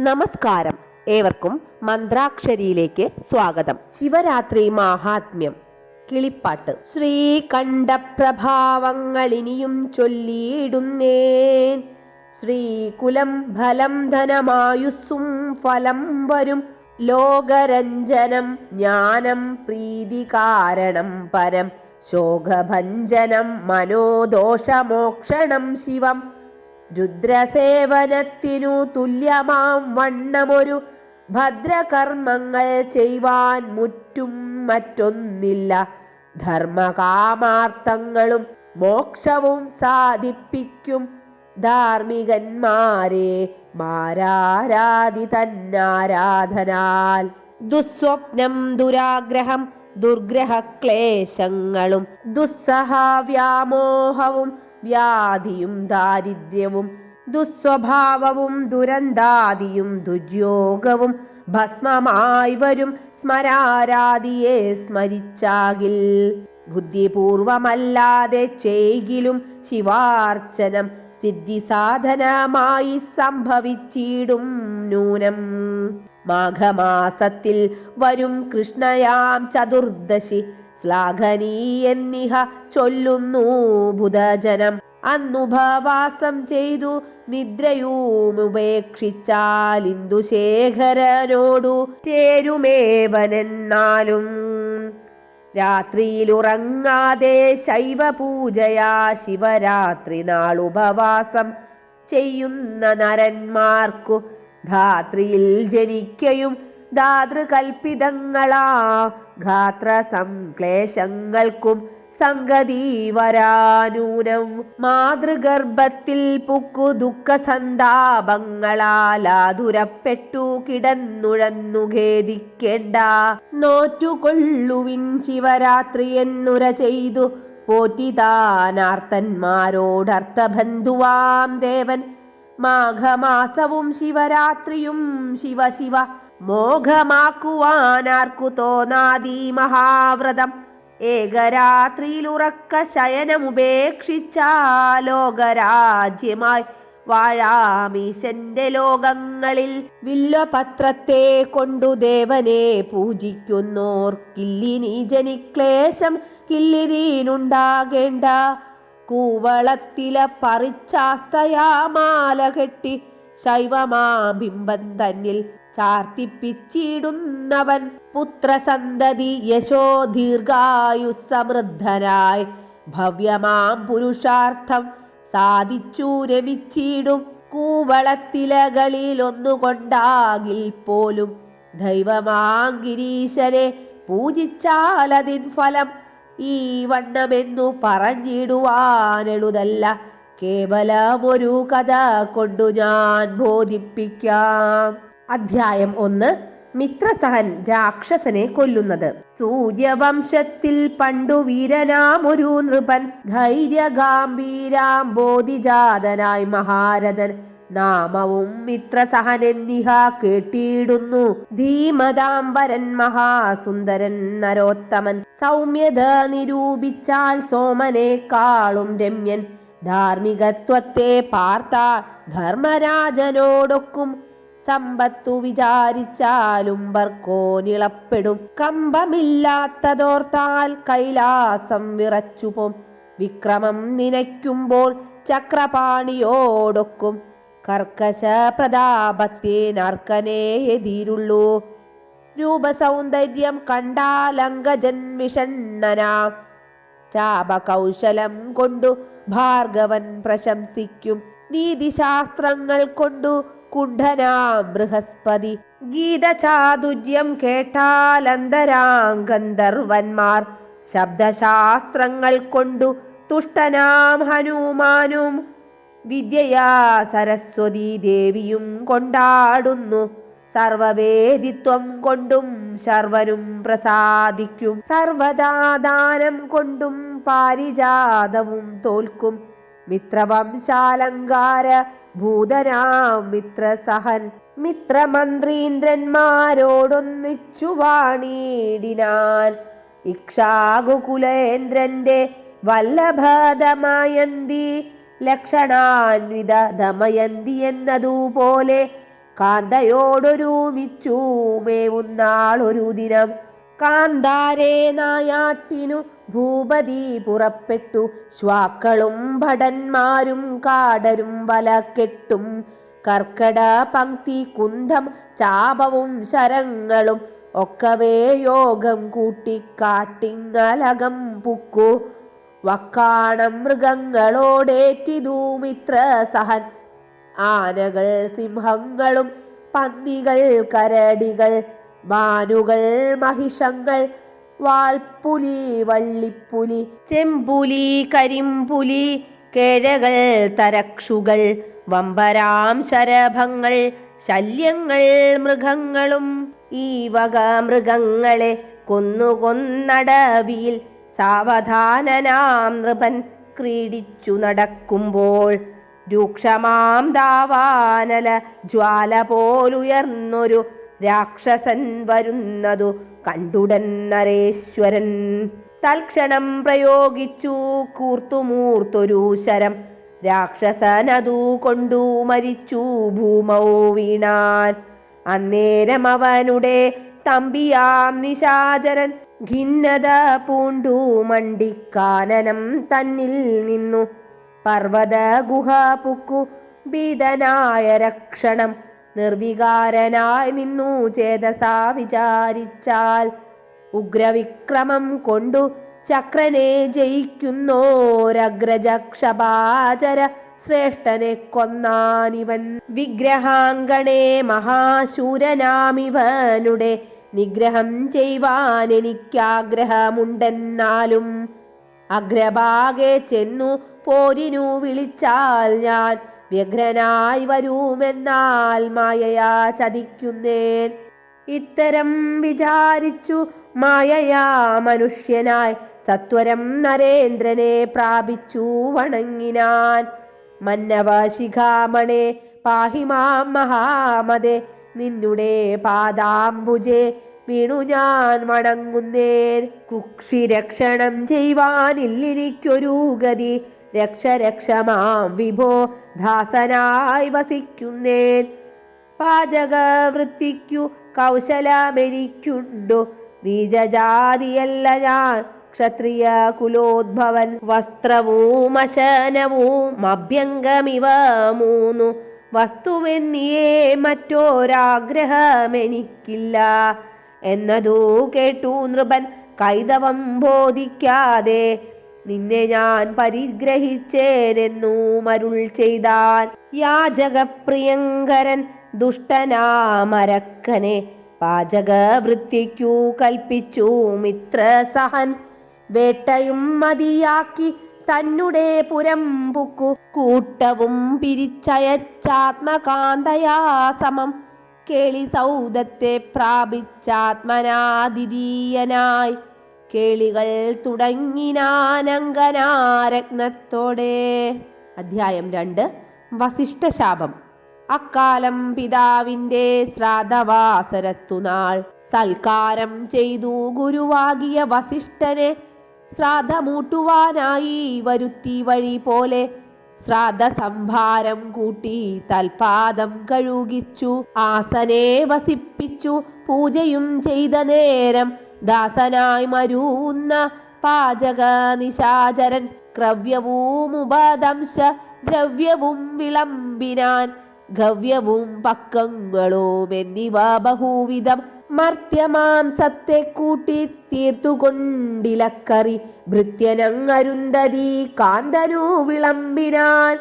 നമസ്കാരം. ഏവർക്കും മന്ത്രാക്ഷരിയിലേക്ക് സ്വാഗതം. ശിവരാത്രി മാഹാത്മ്യം. കിളിപ്പാട്ട്. ശ്രീകണ്ഠപ്രഭാവങ്ങളിനിയും ചൊല്ലിയിടുന്നേൻ. ശ്രീകുലം ഫലം ധനമായുസ്സും ഫലം വരും. ലോകരഞ്ജനം ജ്ഞാനം പ്രീതി കാരണം പരം. ശോകഭഞ്ജനം മനോദോഷമോക്ഷണം ശിവം. രുദ്രസേവനത്തിനു തുല്യമാം വണ്ണമൊരു ഭദ്രകർമ്മങ്ങൾ ചെയ്യുവാൻ മുറ്റും മറ്റൊന്നില്ല. ധർമ്മകാമാർത്ഥങ്ങളും മോക്ഷവും സാധിപ്പിക്കും ധാർമ്മികന്മാരെ മാരാരാധി തന്നാരാധനാൽ ദുസ്വപ്നം ദുരാഗ്രഹം ദുർഗ്രഹക്ലേശങ്ങളും ദുസ്സഹാവ്യാമോഹവും വ്യാധിയും ദാരിദ്ര്യവും ദുസ്വഭാവവും ദുരന്താദിയും ദുര്യോഗവും ഭസ്മമായി വരും സ്മരാരാധിയെ സ്മരിച്ചാകിൽ. ബുദ്ധിപൂർവമല്ലാതെ ചെയ്കിലും ശിവാർച്ചനം സിദ്ധിസാധനമായി സംഭവിച്ചിടും നൂനം മാഘമാസത്തിൽ വരും കൃഷ്ണയാം ചതുർദശി ശ്ലാഘനീയെന്നിഹ ചൊല്ലുന്നു ബുധജനം അന്നുപവാസം ചെയ്തു നിദ്രയൂമുപേക്ഷിച്ചാൽ ഇന്ദുശേഖരനോടു ചേരുമേവനെന്നാലും. രാത്രിയിൽ ഉറങ്ങാതെ ശൈവപൂജയാ ശിവരാത്രി നാളുപവാസം ചെയ്യുന്ന നരന്മാർക്കു ധാത്രിയിൽ ജനിക്കയും ദാതൃകൽപ്പിതങ്ങളാ ഗാത്ര സംക്ലേശങ്ങൾക്കും സംഗതി വരാനൂനം. മാതൃഗർഭത്തിൽ പുക്കു ദുഃഖ സന്താപങ്ങളാലാതുരപ്പെട്ടു കിടന്നുഴന്നു ഖേദിക്കേണ്ട. നോറ്റുകൊള്ളുവിൻ ശിവരാത്രി എന്നുര ചെയ്തു പോറ്റിതാനാർത്തന്മാരോടർത്ഥബന്ധുവാം ദേവൻ മാഘമാസവും ശിവരാത്രിയും ശിവ ശിവ മോഘമാക്കുവാനാർക്കു തോന്നാതീ മഹാവ്രതം. ഏകരാത്രിയിലുറക്ക ശയനമുപേക്ഷിച്ചാലോകരാജ്യമായി വാഴാമീശന്റെ ലോകങ്ങളിൽ. വില്ലപത്രത്തെ കൊണ്ടു ദേവനെ പൂജിക്കുന്നോർ കില്ലിനി ജനിക്ലേശം കില്ലിതീനുണ്ടാകേണ്ട. കൂവളത്തില പറിച്ചാസ്തയാമാല കെട്ടി ശൈവമാ ബിംബം തന്നിൽ ചാർത്തിപ്പിച്ചിടുന്നവൻ പുത്രസന്തതി യശോ ദീർഘായുസമൃദ്ധനായി ഭവ്യമാം പുരുഷാർത്ഥം സാധിച്ചു രമിച്ചിടും. കൂവളത്തിലകളിൽ ഒന്നുകൊണ്ടാകിൽ പോലും ദൈവമാങ്കിരീശനെ പൂജിച്ചാലതിൻ ഫലം ഈ വണ്ണമെന്നു പറഞ്ഞിടുവാനെളുതല്ല കേവലമൊരു കഥ കൊണ്ടു ഞാൻ ബോധിപ്പിക്കാം. അധ്യായം ഒന്ന്. മിത്രസഹൻ രാക്ഷസനെ കൊല്ലുന്നത്. സൂര്യവംശത്തിൽ പണ്ടു വീരനാമൊരു നൃപൻ ധൈര്യഗാംഭീരാം ബോധിജാതനായി മഹാരഥൻ. നാമവും മിത്രസഹനെന്നിഹ കേട്ടിടുന്നു. ധീമതാംബരൻ മഹാസുന്ദരൻ നരോത്തമൻ. സൗമ്യത നിരൂപിച്ചാൽ സോമനേക്കാളും രമ്യൻ. ധാർമ്മികത്വത്തെ പാർത്താൽ ധർമ്മരാജനോടൊക്കും സമ്പത്തു വിചാരിച്ചാലും ബർക്കോനിളപ്പെടും കമ്പമില്ലാത്തതോർത്താൽ കൈലാസം വിറച്ചുപോം. വിക്രമം നനയ്ക്കുമ്പോൾ ചക്രപാണിയോടൊക്കും. കർക്കശ പ്രതാപത്തേനർക്കനേ എതിരുള്ളൂ. രൂപസൗന്ദര്യം കണ്ടാലങ്കജൻ വിഷണ്ണനാം. ചാപകൗശലം കൊണ്ടു ഭാർഗവൻ പ്രശംസിക്കും. നീതിശാസ്ത്രങ്ങൾ കൊണ്ടു കുണ്ഠനാം ബൃഹസ്പതി. ഗീതചാതുര്യം കേട്ടാലന്തരാം ഗന്ധർവന്മാർ. ശബ്ദശാസ്ത്രങ്ങൾ കൊണ്ടു തുഷ്ടനാം ഹനുമാനും. വിദ്യയാ സരസ്വതി ദേവിയും കൊണ്ടാടുന്നു. സർവവേദിത്വം കൊണ്ടും ശർവനും പ്രസാദിക്കും. സർവദാദാനം കൊണ്ടും പാരിജാതവും തോൽക്കും. മിത്രവംശാലങ്കാര ഭൂതനാം മിത്രസഹൻ മിത്രമന്ത്രീന്ദ്രന്മാരോടൊന്നിച്ചു വാണീടിനാൻ. ഇക്ഷാകുകുലേന്ദ്രന്റെ വല്ലഭദമയന്തി ലക്ഷണാൻവിത ദമയന്തി എന്നതുപോലെ കാന്തയോടൊരുമിച്ചു മേവുന്നാളൊരു ദിനം. കാന്താരേ നായാട്ടിനു ഭൂപതി പുറപ്പെട്ടു. ശ്വാക്കളും ഭടന്മാരും കാടരും വലക്കെട്ടും കർക്കട പങ്ക്തി കുന്തം ചാപവും ശരങ്ങളും ഒക്കവേ യോഗം കൂട്ടിക്കാട്ടിങ്ങലകം പുക്കു. വക്കാണ മൃഗങ്ങളോടേറ്റിതു മിത്ര സഹൻ ആനകൾ സിംഹങ്ങളും പന്നികൾ കരടികൾ മാനുകൾ മഹിഷങ്ങൾ വാൾപ്പുലി വള്ളിപ്പുലി ചെമ്പുലി കരിമ്പുലി കേഴകൾ തരക്ഷുകൾ വമ്പരാം ശരഭങ്ങൾ ശല്യങ്ങൾ മൃഗങ്ങളും. ഈ വക മൃഗങ്ങളെ കൊന്നുകൊന്നടവിയിൽ സാവധാനനാം നൃപൻ ക്രീഡിച്ചു നടക്കുമ്പോൾ രൂക്ഷമാം ദാവാനല ജ്വാല പോലുയർന്നൊരു രാക്ഷസൻ വരുന്നതു കണ്ടുടൻ നരേശ്വരൻ. തൽക്ഷണം പ്രയോഗിച്ചു കൂർത്തുമൂർത്തൊരു ശരം. രാക്ഷസനതു കൊണ്ടു മരിച്ചു ഭൂമൗ വീണാൻ. അന്നേരം അവനുടെ തമ്പിയാം നിശാചരൻ ഖിന്നത പൂണ്ടു മണ്ടിക്കാനനം തന്നിൽ നിന്നു. പർവത ഗുഹ പുക്കു ഭീതനായ രക്ഷണം. നിർവികാരനായി നിന്നു ചേതസാ വിചാരിച്ചാൽ ഉഗ്രവിക്രമം കൊണ്ടു ചക്രനെ ജയിക്കുന്നോരഗ്രജക്ഷപാചര ശ്രേഷ്ഠനെ കൊന്നാനിവൻ. വിഗ്രഹാങ്കണേ മഹാശൂരനാമിവനുടെ നിഗ്രഹം ചെയ്യുവാൻ എനിക്കാഗ്രഹമുണ്ടെന്നാലും അഗ്രഭാഗെ ചെന്നു പോരിനു വിളിച്ചാൽ ഞാൻ വ്യഗ്രനായി വരുമെന്നാൽ മായയാ ചതിക്കുന്നേൻ. ഇത്തരം വിചാരിച്ചു മായയാ മനുഷ്യനായി സത്വരം നരേന്ദ്രനെ പ്രാപിച്ചു വണങ്ങിനാൻ. മന്നവ ശിഖാമണേ പാഹിമാം മഹാമതേ നിന്നുടെ പാദാംബുജേ വീണു ഞാൻ വണങ്ങുന്നേൻ. കുക്ഷിരക്ഷണം ചെയ്യുവാനില്ലിനിക്കൊരു ഗതി രക്ഷ രക്ഷമാം വിഭോ ദാസനായി വസിക്കുന്നേൻ. പാചക വൃത്തിക്കു കൗശലമെനിക്കുണ്ടു. നീചജാതിയല്ല ഞാൻ. ക്ഷത്രിയ കുലോദ്ഭവൻ വസ്ത്രവും അശനവും അഭ്യംഗമിവ മൂന്നു. വസ്തുവെന്നിയേ മറ്റോരാഗ്രഹമെനിക്കില്ല. എന്നതു കേട്ടു നൃപൻ കൈതവം ബോധിക്കാതെ നിന്നെ ഞാൻ പരിഗ്രഹിച്ചേനെന്നു മരുൾ ചെയ്താൻ. യാചകപ്രിയങ്കരൻ ദുഷ്ടനാമരക്കനെ പാചകവൃത്തിക്കു കൽപ്പിച്ചു മിത്രസഹൻ. വേട്ടയും മതിയാക്കി തന്നുടെ പുരമ്പുക്കു കൂട്ടവും പിരിച്ചയച്ചാത്മകാന്തയാ സമം കേളി സൗദത്തെ പ്രാപിച്ചാത്മനാദിതീയനായി കേളികൾ തുടങ്ങിനാനങ്കനാരത്നത്തോടെ അധ്യായം രണ്ട് വസിഷ്ഠശാപം. അക്കാലം പിതാവിന്റെ ശ്രാദ്ധവാസരത്തുനാൾ. സൽക്കാരം ചെയ്തു ഗുരുവാകിയ വസിഷ്ഠനെ ശ്രാദ്ധമൂട്ടുവാനായി വരുത്തി വഴി പോലെ ശ്രാദ്ധ സംഭാരം കൂട്ടി തൽപാദം കഴുകിച്ചു. ആസനെ വസിപ്പിച്ചു. പൂജയും ചെയ്ത നേരം ദാസനായി മരൂന്ന പാചക നിശാചരൻ ക്രവ്യവും ഉപദംശ ദ്രവ്യവും വിളമ്പിനാൻ ഗവ്യവും പക്കങ്ങളും എന്നിവ ബഹുവിധം മർത്യമാംസത്തെ കൂട്ടി തീർത്തുകൊണ്ടിലക്കറി ഭൃത്യനങ്ങരുന്തതി കാന്തനു വിളമ്പിനാൻ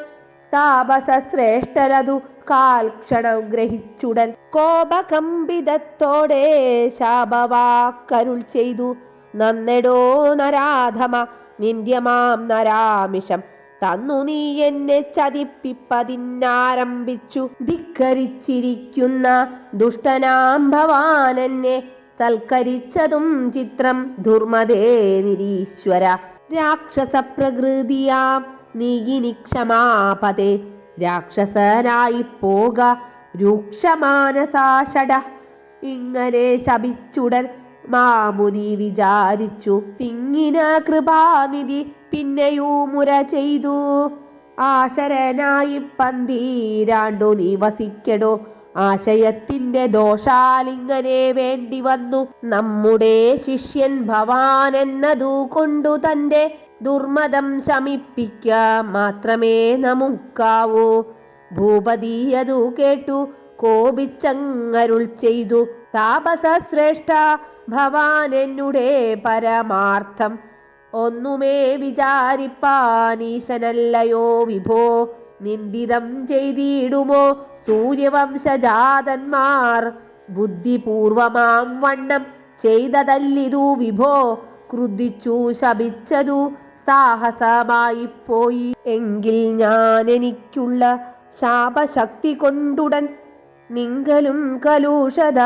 താപസ ശ്രേഷ്ഠരതു കാൽക്ഷണം ഗ്രഹിച്ചുടൻ കോപകമ്പിതത്തോടെ ശാപവാക്കരുൾ ചെയ്തു. നന്നെടോ നരാധമ നിന്ദ്യമാം നരാമിഷം. തന്നു നീ എന്നെ ചതിപ്പിപ്പതിന്നാരംഭിച്ചു. ധിക്കരിച്ചിരിക്കുന്ന ദുഷ്ടനാം ഭവാൻ എന്നെ സൽക്കരിച്ചതും ചിത്രം ദുർമതേ നിരീശ്വര. രാക്ഷസ പ്രകൃതിയാം നീ ഇനി ക്ഷമാപതേ. രാക്ഷസനായി പോക രൂക്ഷമാനസാഷട ഇങ്ങനെ ശപിച്ചുടൻ മാമുനി വിചാരിച്ചു. തിങ്ങിന കൃപാനിധി പിന്നെയൂ മുര ചെയ്തു. ആശരനായി പന്തീരാണ്ടു നിവസിക്കടോ ആശയത്തിന്റെ ദോഷാലിങ്ങനെ വേണ്ടി വന്നു. നമ്മുടെ ശിഷ്യൻ ഭവാൻ എന്നതു കൊണ്ടു തന്റെ ദുർമതം ശമിപ്പിക്ക മാത്രമേ നമുക്കാവൂ. ഭൂപതി അതു കേട്ടു കോപിച്ചങ്ങരുൾ ചെയ്തു. താപസശ്രേഷ്ഠ ഭവാൻ എന്നുടെ പരമാർത്ഥം. ഒന്നുമേ വിചാരിപ്പാനീശനല്ലയോ വിഭോ. നിന്ദിതം ചെയ്തിടുമോ സൂര്യവംശജാതന്മാർ. ബുദ്ധിപൂർവമാം വണ്ണം ചെയ്തതല്ലിതു വിഭോ. ക്രുദ്ധിച്ചു ശപിച്ചതു സാഹസമായി പോയി. എങ്കിൽ ഞാൻ എനിക്കുള്ള ശാപശക്തി കൊണ്ടുടൻ നിങ്കലും കലൂഷത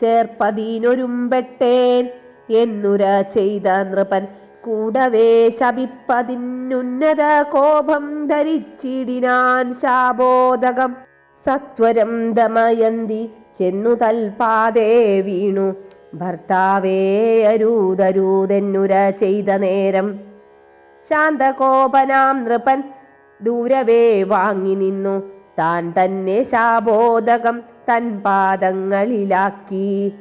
ചേർപ്പതിനൊരുമ്പെട്ടേൻ എന്നുര ചെയ്ത നൃപൻ കൂടവേ ശപിപ്പതിനുന്നത കോപം ധരിച്ചിടിനാൻ ശാബോധകം. സത്വരം ദമയന്തി ചെന്നു തൽപാതേ വീണു. ഭർത്താവേ അരൂതരൂതെന്നുര ചെയ്ത നേരം ശാന്തകോപനാം നൃപൻ ദൂരവേ വാങ്ങി നിന്നു. താൻ തന്നെ ശാബോധകം തൻ പാദങ്ങളിലാക്കി.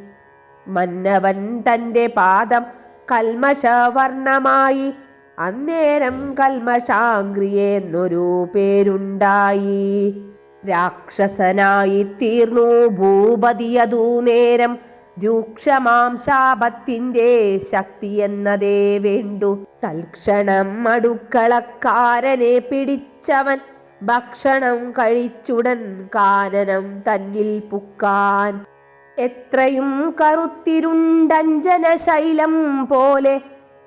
മന്നവൻ തന്റെ പാദം കൽമഷവർണമായി അന്നേരം കൽമഷാംഗ്രിയെന്നൊരു പേരുണ്ടായി. രാക്ഷസനായി തീർന്നു ഭൂപതിയതു നേരം രൂക്ഷമാം ശാപത്തിന്റെ ശക്തി എന്നതേ വേണ്ടു. തൽക്ഷണം അടുക്കളക്കാരനെ പിടിച്ചവൻ ഭക്ഷണം കഴിച്ചുടൻ കാനനം തന്നിൽ പുക്കാൻ. എത്രയും കറുത്തിരുണ്ടഞ്ജന ശൈലം പോലെ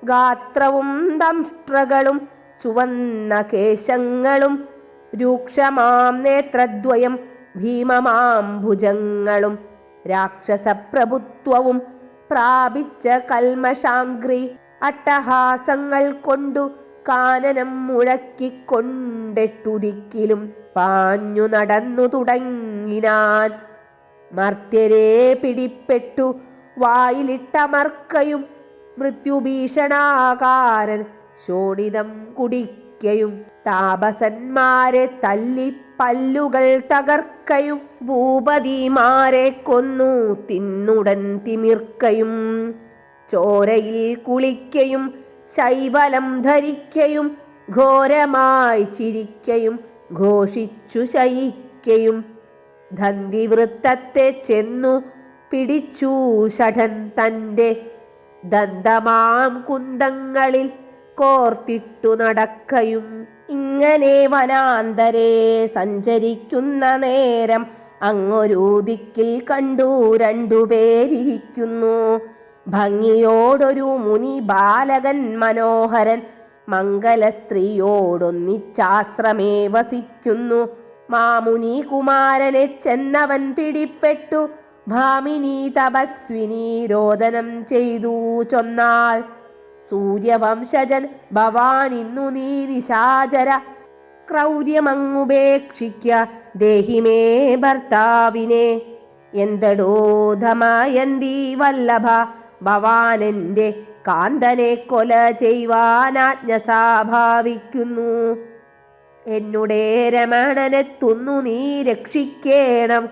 ഗാത്രവും ദംഷ്ട്രകളും ചുവന്ന കേശങ്ങളും രൂക്ഷമാം നേത്രദ്വയം ഭീമമാം ഭുജങ്ങളും രാക്ഷസപ്രഭുത്വവും പ്രാപിച്ച കൽമഷാംഗ്രി അട്ടഹാസങ്ങൾ കൊണ്ടു കാനനം മുഴക്കിക്കൊണ്ടെട്ടു ദിക്കിലും പാഞ്ഞു നടന്നു തുടങ്ങിനാൻ. മർത്യരെ പിടിപ്പെട്ടു വായിലിട്ടമർക്കയും മൃത്യുഭീഷണാകാരൻ ശോണിതം കുടിക്കയും താപസന്മാരെ തല്ലി പല്ലുകൾ തകർക്കയും ഭൂപതിമാരെ കൊന്നു. തിന്നുടൻ തിമിർക്കയും ചോരയിൽ കുളിക്കയും ശൈവലം ധരിക്കയും ഘോരമായി ചിരിക്കയും ഘോഷിച്ചു ശയിക്കയും ദന്തിവൃത്തത്തെ ചെന്നു പിടിച്ചു ഷഠൻ തന്റെ ദന്തമാം കുന്തങ്ങളിൽ കോർത്തിട്ടു നടക്കയും ഇങ്ങനെ വനാന്തരെ സഞ്ചരിക്കുന്ന നേരം അങ്ങൊരു ദിക്കിൽ കണ്ടു രണ്ടുപേരിയ്ക്കുന്നു ഭംഗിയോടൊരു മുനി ബാലകൻ മനോഹരൻ മംഗല സ്ത്രീയോടൊന്നിച്ചാശ്രമേ വസിക്കുന്നു. മാമുനി കുമാരനെ ചെന്നവൻ പിടിപ്പെട്ടു. ഭാമിനി തപസ്വിനി രോദനം ചെയ്തു ചൊന്നാൾ. സൂര്യവംശജൻ ഭവാൻ ഇന്നു നീ നിശാചര. ക്രൗര്യമങ്ങുപേക്ഷിക്ക ദേഹിമേ ഭർത്താവിനെ. എന്തടോ ധമയന്തി വല്ലഭ ഭവാനെന്റെ കാന്തനെ കൊല ചെയ്യുവാനാജ്ഞ സാഭാവിക്കുന്നു. എന്നുടെ രമണനെത്തുന്നു നീ രക്ഷിക്കേണം.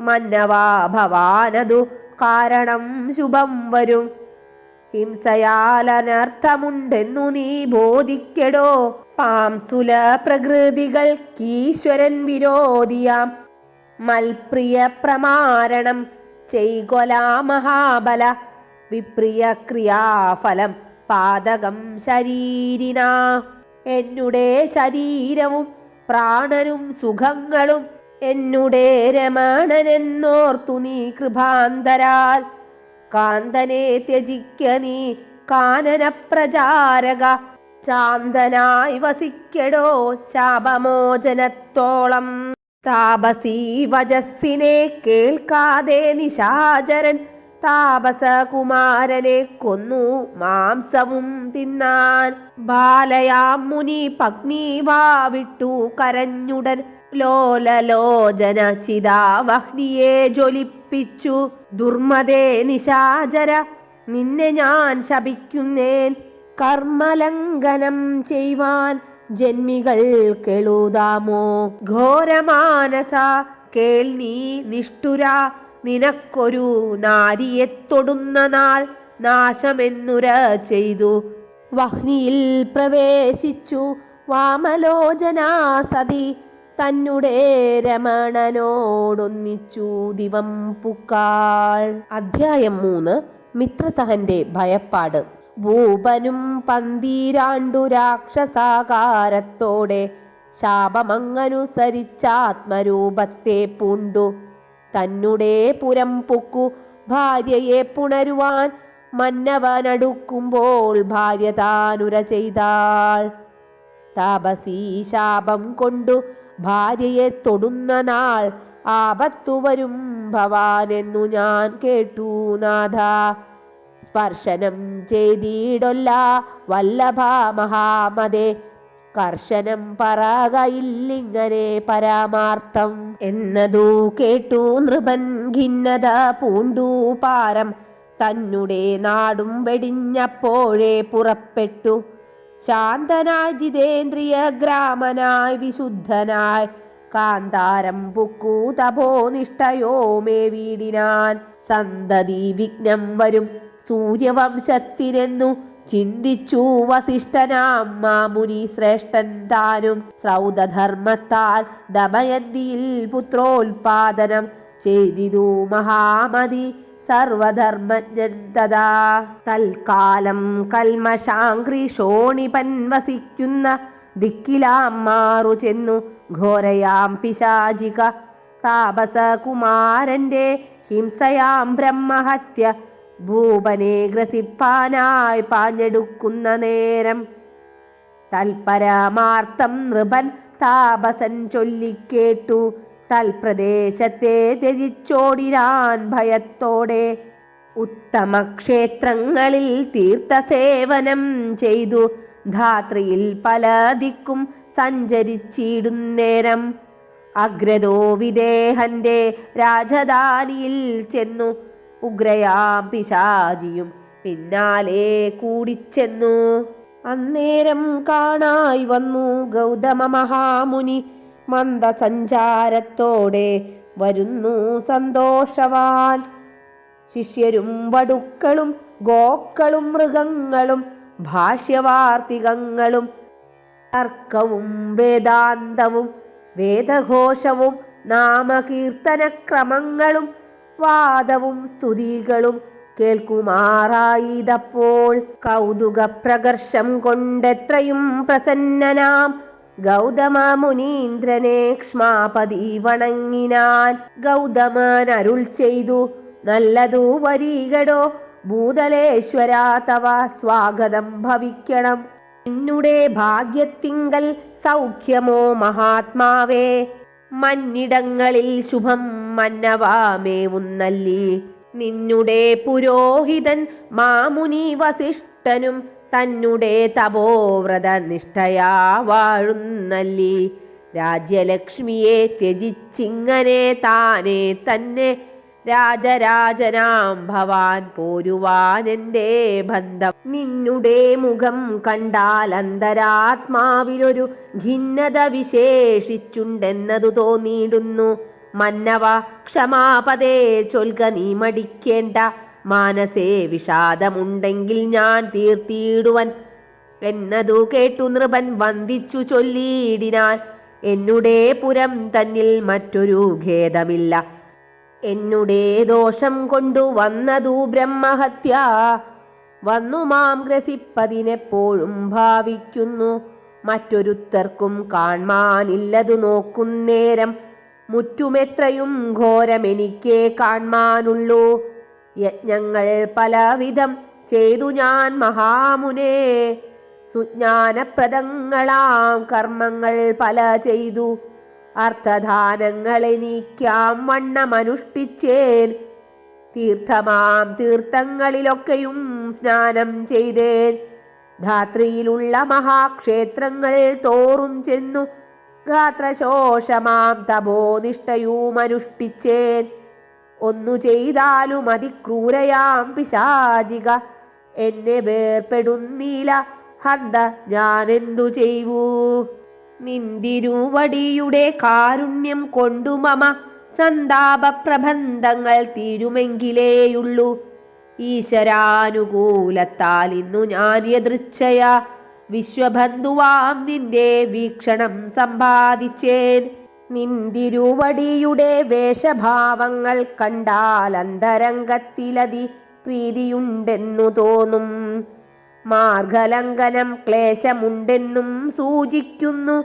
മന്നവാ ഭവാനതു കാരണം ശുഭം വരും. ഹിംസയാൽ അനർത്ഥമുണ്ടെന്നു നീ ബോധിക്കടോ. പാംസുല പ്രകൃതികൾക്കീശ്വരൻ വിരോധിയാം. മൽപ്രിയ പ്രമാരണം ചെയ്കൊല മഹാബല. വിപ്രിയ ക്രിയാഫലം പാതകം ശരീരിനാ. എന്നുടെ ശരീരവും പ്രാണനും സുഖങ്ങളും എന്നുടെ രമണനെന്നോർത്തു നീ കൃപാന്തരാൽ. കാന്തനെ ത്യജിക്ക നീ കാനന പ്രചാരക. ശാന്തനായി വസിക്കടോ ശാപമോചനത്തോളം. താപസീ വജസ്സിനെ കേൾക്കാതെ നിശാചരൻ താപസകുമാരനെ കൊന്നു മാംസവും തിന്നാൻ. ബാലയാം മുനി പഗ്നി വാവിട്ടു കരഞ്ഞുടൻ. ലോലലോചന ചിതാവഹ്നിയെ ജ്വലിപ്പിച്ചു ദുർമതേ നിശാചര നിന്നെ ഞാൻ ശപിക്കുന്നേൻ. കർമ്മലംഘനം ചെയ്യുവാൻ ജന്മികൾ കെളുതാമോ? ഘോരമാനസ കേൾ നീ നിഷ്ഠുര. നിനക്കൊരു നാരിയെ തൊടുന്ന നാൾ നാശമെന്നുര ചെയ്തു. വഹ്നിയിൽ പ്രവേശിച്ചു. വാമലോചനാ സതി തന്നെ രമണനോടൊന്നിച്ചു ദിവം പുക്കാൾ. അധ്യായം മൂന്ന്. മിത്രസഹന്റെ ഭയപ്പാട്. ഭൂപനും പന്തീരാണ്ടു രാക്ഷസാകാരത്തോടെ ശാപമങ്ങനുസരിച്ചാത്മരൂപത്തെ പൂണ്ടു. തന്നുടെ പുരം പൊക്കു. ഭാര്യയെ പുണരുവാൻ മന്നവനടുക്കുമ്പോൾ ഭാര്യ താനുര ചെയ്താൾ. താപസീ ശാപം കൊണ്ടു ഭാര്യയെ തൊടുന്ന നാൾ ആപത്തു വരും ഭവാനെന്നു ഞാൻ കേട്ടു നാഥ. സ്പർശനം ചെയ്തിടൊല്ല വല്ലഭ മഹാമതേ. കർശനം പറകയില്ലിങ്ങനെ പരാമാർത്ഥം എന്നതു കേട്ടു നൃപൻ ഖിന്നത പൂണ്ടു പാരം. തന്നെ നാടും വെടിഞ്ഞപ്പോഴേ പുറപ്പെട്ടു. ശാന്തനായി ജിതേന്ദ്രിയ ഗ്രാമനായി വിശുദ്ധനായി കാന്താരം പുക്കു തപോനിഷ്ഠയോ മേ വീടിനാൻ സന്തതി വിഘ്നം വരും. സൂര്യവംശത്തിനെന്നു ചിന്തിച്ചു വസിഷ്ഠനാം മാമുനി ശ്രേഷ്ഠൻ താനും ശ്രൗതധർമ്മത്താൽ ദമയന്തിയിൽ പുത്രോൽപാദനം ചെയ്തിതു മഹാമതി. സർവധർമ്മജ്ഞൻ തഥാ തൽക്കാലം കൽമശാങ്ക്രി ഷോണി പൻവസിക്കുന്ന ദിക്കിലാം മാറു ചെന്നു ഘോരയാം പിശാചിക താപസ കുമാരന്റെ ഹിംസയാം ബ്രഹ്മഹത്യ ഭൂപനെ ഗ്രസിപ്പാനായി പാഞ്ഞെടുക്കുന്ന നേരം. തൽപരമാർത്ഥം നൃപൻ താപസൻ ചൊല്ലിക്കേട്ടു. തൽപ്രദേശത്തെ ത്യജിച്ചോടിരാൻ ഭയത്തോടെ ഉത്തമ ക്ഷേത്രങ്ങളിൽ തീർത്ഥസേവനം ചെയ്തു. ധാത്രിയിൽ പല ദിക്കും സഞ്ചരിച്ചിടുന്നേരം അഗ്രതോ വിദേഹന്റെ രാജധാനിയിൽ ചെന്നു. ഉഗ്രയാം പിശാചിയും പിന്നാലെ കൂടിച്ചെന്നു. അന്നേരം കാണായി വന്നു ഗൗതമ മഹാമുനി മന്ദസഞ്ചാരത്തോടെ വരുന്നു സന്തോഷവാൻ. ശിഷ്യരും വടുക്കളും ഗോക്കളും മൃഗങ്ങളും ഭാഷ്യവാർത്തികങ്ങളും തർക്കവും വേദാന്തവും വേദഘോഷവും നാമകീർത്തനക്രമങ്ങളും വാദവും സ്തുതികളും കേൾക്കുമാറായിതപ്പോൾ കൗതുക പ്രകർഷം കൊണ്ടെത്രയും പ്രസന്നനാം. ഗൗതമ മുനീന്ദ്രനെ ക്ഷ്മാപതി വണങ്ങിനാൻ ഗൗതമൻ അരുൾ ചെയ്തു. നല്ലതു വരീകടോ? ഭൂതലേശ്വര തവ സ്വാഗതം ഭവിക്കണം. എന്നുടെ ഭാഗ്യത്തിങ്കൽ സൗഖ്യമോ മഹാത്മാവേ? മന്നിടങ്ങളിൽ ശുഭം മന്നവാമേവുന്നല്ലി. നിന്നുടെ പുരോഹിതൻ മാമുനി വസിഷ്ഠനും തന്നുടെ തപോവ്രത നിഷ്ഠയാ വാഴുന്നല്ലി. രാജ്യലക്ഷ്മിയെ ത്യജിച്ചിങ്ങനെ താനെ തന്നെ രാജരാജനാം ഭവാൻ പോരുവാനെന്റെ ബന്ധം. നിന്നുടെ മുഖം കണ്ടാൽ അന്തരാത്മാവിലൊരു ഖിന്നത വിശേഷിച്ചുണ്ടെന്നതു തോന്നിയിടുന്നു. മന്നവ ക്ഷമാപതേ ചൊൽക നീ മടിക്കേണ്ട. മാനസേ വിഷാദമുണ്ടെങ്കിൽ ഞാൻ തീർത്തിയിടുവൻ. എന്നതു കേട്ടു നൃപൻ വന്ദിച്ചു ചൊല്ലിയിടിനാൻ. എന്നുടെ പുരം തന്നിൽ മറ്റൊരു ഖേദമില്ല. എന്നുടെ ദോഷം കൊണ്ടു വന്നതു ബ്രഹ്മഹത്യ. വന്നു മാം ഗ്രസിപ്പതിനെപ്പോഴും ഭാവിക്കുന്നു. മറ്റൊരുത്തർക്കും കാൺമാനില്ലതു നോക്കുന്നേരം. മുറ്റുമെത്രയും ഘോരമെനിക്കേ കാൺമാനുള്ളൂ യജ്ഞങ്ങൾ പലവിധം ചെയ്തു ഞാൻ മഹാമുനേ. സുജ്ഞാനപ്രദങ്ങളാം കർമ്മങ്ങൾ പല ചെയ്തു. അർത്ഥദാനങ്ങളെ നീക്കാം വണ്ണമനുഷ്ഠിച്ചേൻ. തീർത്ഥമാം തീർത്ഥങ്ങളിലൊക്കെയും സ്നാനം ചെയ്തേൻ. ധാത്രിയിലുള്ള മഹാക്ഷേത്രങ്ങൾ തോറും ചെന്നു ഗാത്രശോഷമാം തപോനിഷ്ഠയും അനുഷ്ഠിച്ചേൻ ഒന്നു ചെയ്താലും അതിക്രൂരയാം പിശാചിക. എന്നെ വേർപ്പെടുന്നില്ല ഹന്ത ഞാൻ ചെയ്യൂ നിന്തിരുവടിയുടെ കാരുണ്യം കൊണ്ടു മമ. സന്താപപ്രബന്ധങ്ങൾ തീരുമെങ്കിലേയുള്ളൂ. ഈശ്വരാനുകൂലത്താൽ ഇന്നു ഞാൻ യദൃച്ഛയ. വിശ്വബന്ധുവാം നിന്റെ വീക്ഷണം സമ്പാദിച്ചേൻ. നിന്തിരുവടിയുടെ വേഷഭാവങ്ങൾ കണ്ടാൽ അന്തരംഗത്തിലതി പ്രീതിയുണ്ടെന്നു തോന്നും. മാർഗലംഘനം ക്ലേശമുണ്ടെന്നും സൂചിക്കുന്നു.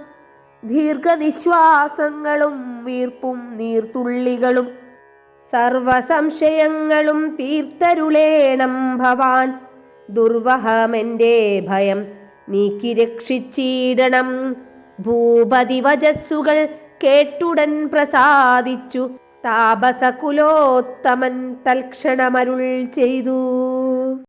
ദീർഘനിശ്വാസങ്ങളും വീർപ്പും നീർത്തുള്ളികളും സർവസംശയങ്ങളും തീർത്തരുളേണം ഭവാൻ. ദുർവഹമെന്റെ ഭയം നീക്കി രക്ഷിച്ചിടണം. ഭൂപതി വജസ്സുകൾ കേട്ടുടൻ പ്രസാദിച്ചു. താപസകുലോത്തമൻ തൽക്ഷണമരുൾ ചെയ്തു.